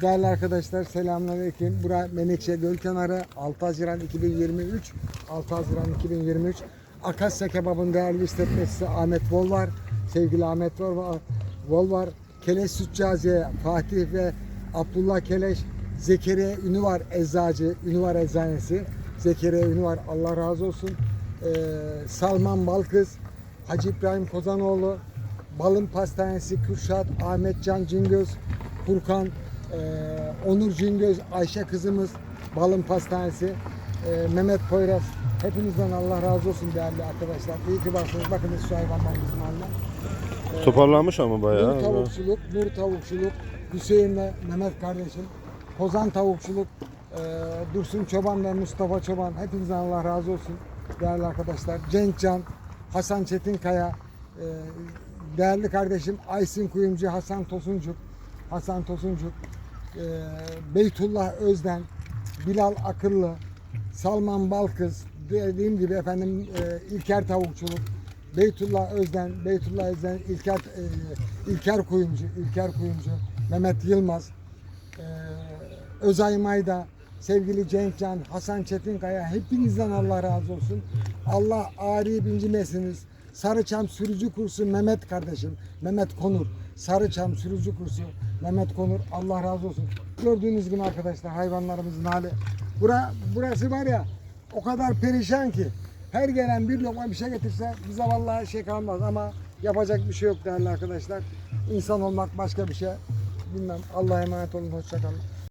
Değerli arkadaşlar selamünaleyküm. Bura Menekşe Göl kenarı 6 Haziran 2023. 6 Haziran 2023. Akasya Kebab'ın değerli işletmecisi Ahmet Bol var. Sevgili Ahmet Bol var. Keleş Sütçaziye Fatih ve Abdullah Keleş Zekeriya Ünü var eczacı. Ünü var eczanesi. Zekeriya Ünü var. Allah razı olsun. Ee, Salman Balkız. Hacı İbrahim Kozanoğlu. Balın Pastanesi Kürşat, Ahmet Can Cingöz, Furkan, eee, Onur Cingöz, Ayşe kızımız, Balın Pastanesi, eee, Mehmet Poyraz. Hepinizden Allah razı olsun değerli arkadaşlar. İyi ki varsınız. Bakınız şu hayvanlarımızın haline. Toparlanmış ama Nur bayağı. tavukçuluk, Nur tavukçuluk, Hüseyin'le Mehmet kardeşim, Kozan tavukçuluk, eee, Dursun Çoban ve Mustafa Çoban. Hepinizden Allah razı olsun değerli arkadaşlar. Cenk Can, Hasan Çetinkaya, eee, değerli kardeşim Aysin Kuyumcu, Hasan Tosuncuk, Hasan Tosuncuk, eee, Beytullah Özden, Bilal Akıllı, Salman Balkız, dediğim gibi efendim eee, İlker Tavukçuluk, Beytullah Özden, Beytullah Özden, İlker, eee, İlker Kuyumcu, İlker Kuyumcu, Mehmet Yılmaz, eee Özay Mayda, sevgili Cenkcan, Hasan Çetinkaya hepinizden Allah razı olsun. Allah ağrıyı bincimesiniz. Sarıçam sürücü kursu Mehmet kardeşim, Mehmet Konur. Sarıçam sürücü kursu Mehmet Konur. Allah razı olsun. Gördüğünüz gibi arkadaşlar hayvanlarımızın hali. Bura, burası var ya o kadar perişan ki her gelen bir lokma bir şey getirse bize vallahi şey kalmaz ama yapacak bir şey yok değerli arkadaşlar. İnsan olmak başka bir şey. Bilmem. Allah'a emanet olun. Hoşçakalın.